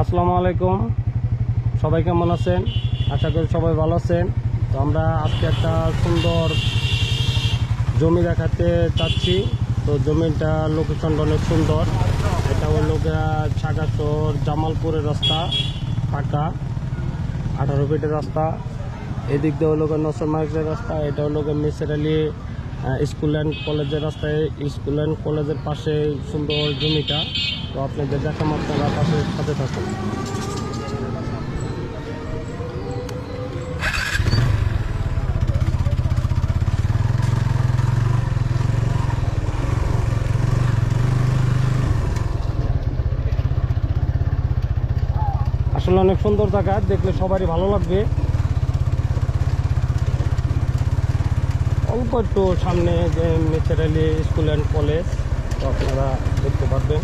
আসসালামু আলাইকুম। সবাই কেমন আছেন? আশা করি সবাই ভালো আছেন। তো আমরা আজকে একটা সুন্দর জমি দেখাতে চাচ্ছি। তো জমিটা লোকেশনটা অনেক সুন্দর। এটা হলো ছাগাচর জামালপুরের রাস্তা, পাকা, আঠারো ফিটের রাস্তা। এদিক দিয়ে হলো নসর মার্কেটের রাস্তা, এটা হলো মিসের আলী স্কুল অ্যান্ড কলেজের রাস্তায়, স্কুল অ্যান্ড কলেজের পাশে সুন্দর জমিটা। তো আপনাদের দেখা আপনারা পাশে সাথে থাকুন। আসলে অনেক সুন্দর জায়গা, দেখলে সবারই ভালো লাগবে। একটু সামনে যে মেচেরালি স্কুল অ্যান্ড কলেজ, তো আপনারা দেখতে পারবেন।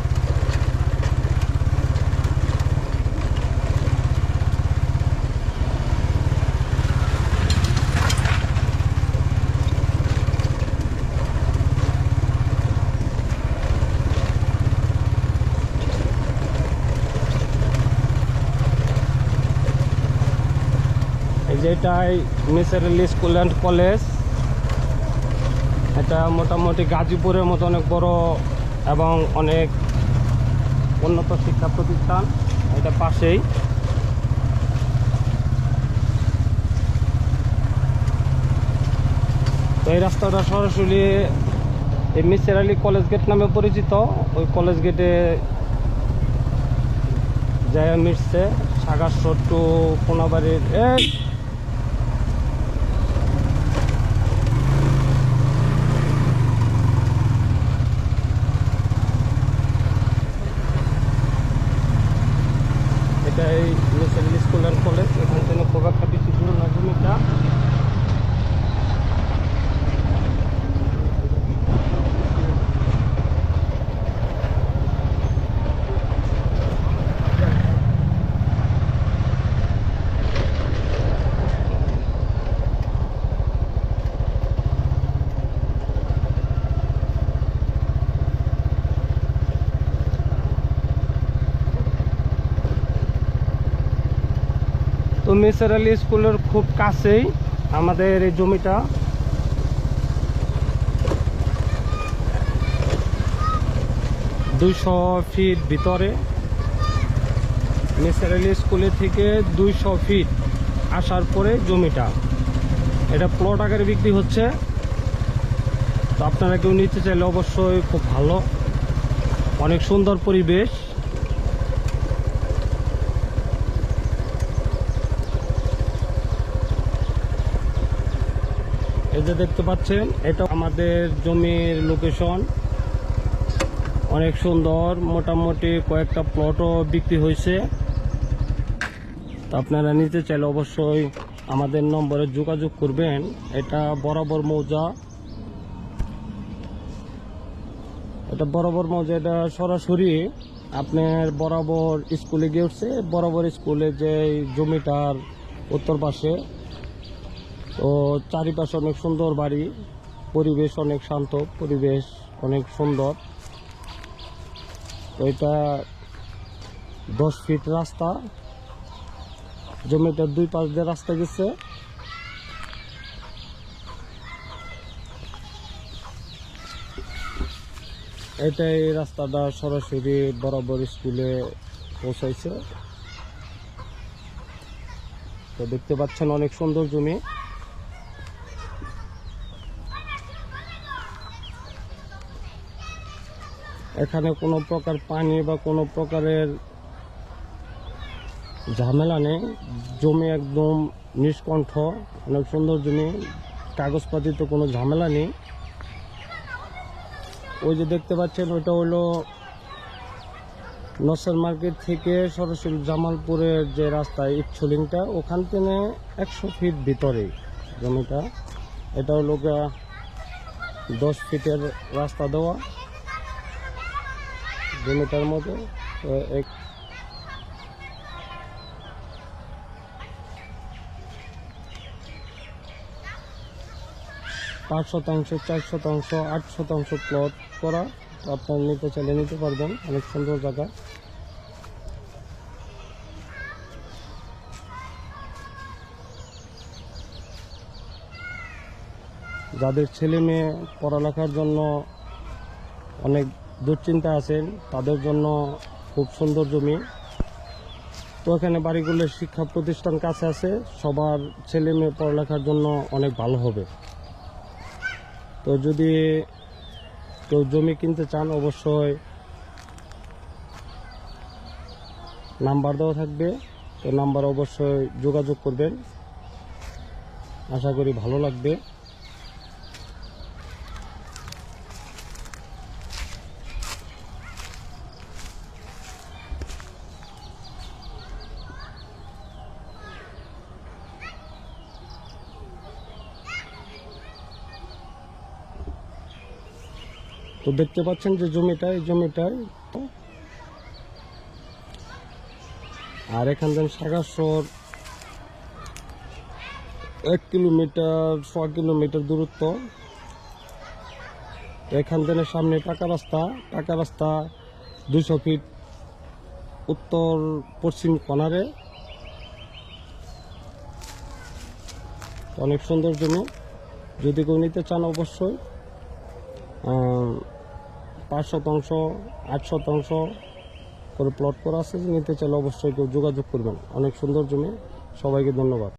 এই যে এটাই মেচেরালি স্কুল অ্যান্ড কলেজ। এটা মোটামুটি গাজীপুরের মতো অনেক বড় এবং অনেক উন্নত শিক্ষা প্রতিষ্ঠান। এটা পাশেই। তো এই রাস্তাটা সরাসরি এই মিসের আলী কলেজ গেট নামে পরিচিত। ওই কলেজ গেটে যায় মিটছে সাগার টু কোনাবাড়ির, এই এটা এই মিসেল স্কুল অ্যান্ড কলেজ এখান থেকে খুব একটা বেশি দূর না জমিটা তো মিসের আলী স্কুলের খুব কাছেই আমাদের এই জমিটা। দুইশো ফিট ভিতরে। মিসের আলী স্কুলের থেকে দুইশো ফিট আসার পরে জমিটা। এটা প্লট আকারে বিক্রি হচ্ছে। তো আপনারা কেউ নিতে চাইলে অবশ্যই খুব ভালো। অনেক সুন্দর পরিবেশ। এই যে দেখতে পাচ্ছেন, এটা আমাদের জমির লোকেশন অনেক সুন্দর, মোটামুটি কয়েকটা প্লটও বিক্রি হয়েছে। তো আপনারা নিতে চাইলে অবশ্যই আমাদের নম্বরে যোগাযোগ করবেন। এটা বরাবর মৌজা। এটা বরাবর মৌজা, এটা সরাসরি আপনার বরাবর স্কুলে গিয়ে উঠছে। বরাবর স্কুলে যে জমিটার উত্তর পাশে। তো চারিপাশে অনেক সুন্দর বাড়ি, পরিবেশ অনেক শান্ত, পরিবেশ অনেক সুন্দর। এটা দশ ফিট রাস্তা জমিটার দুই পাশ দিয়ে রাস্তা গেছে। এটা এই রাস্তাটা সরাসরি বরাবর স্কুলে পৌঁছাইছে। তো দেখতে পাচ্ছেন অনেক সুন্দর জমি। এখানে কোনো প্রকার পানি বা কোনো প্রকারের ঝামেলা নেই। জমি একদম নিষ্কণ্ঠ, অনেক সুন্দর জমি কাগজপাতি তো কোনো ঝামেলা নেই। ওই যে দেখতে পাচ্ছেন, ওইটা হলো নসর মার্কেট থেকে সরাসরি জামালপুরের যে রাস্তা, ইচ্ছলিংটা, ওখান থেকে একশো ফিট ভিতরে জমিটা। এটা হলো দশ ফিটের রাস্তা দেওয়া। দু মিটার মতো এক পাঁচ শতাংশ, চার শতাংশ, আট শতাংশ প্লট করা আপনার নিতে চাইলে নিতে পারবেন, অনেক সুন্দর জায়গা। যাদের ছেলে মেয়ে পড়ালেখার জন্য অনেক দুশ্চিন্তা আছেন, তাদের জন্য খুব সুন্দর জমি। তো এখানে বাড়িগুলো শিক্ষা প্রতিষ্ঠান কাছে আছে, সবার ছেলে মেয়ে পড়ালেখার জন্য অনেক ভালো হবে। তো যদি কেউ জমি কিনতে চান, অবশ্যই নাম্বার দেওয়া থাকবে। তো নাম্বার অবশ্যই যোগাযোগ করবেন। আশা করি ভালো লাগবে। তো দেখতে পাচ্ছেন যে জমিটা এই জমিটায় আর এখান থেকে সাগাসর। এক কিলোমিটার ছ কিলোমিটার দূরত্ব। এখান থেকে সামনে পাকা রাস্তা। পাকা রাস্তা দুশো ফিট উত্তর পশ্চিম কর্নারে তো অনেক সুন্দর জমি। যদি কেউ নিতে চান অবশ্যই পাঁচ শতাংশ, আট শতাংশ করে প্লট করা আছে, নিতে চাইলে অবশ্যই কেউ যোগাযোগ করবেন। অনেক সুন্দর জমি, সবাইকে ধন্যবাদ।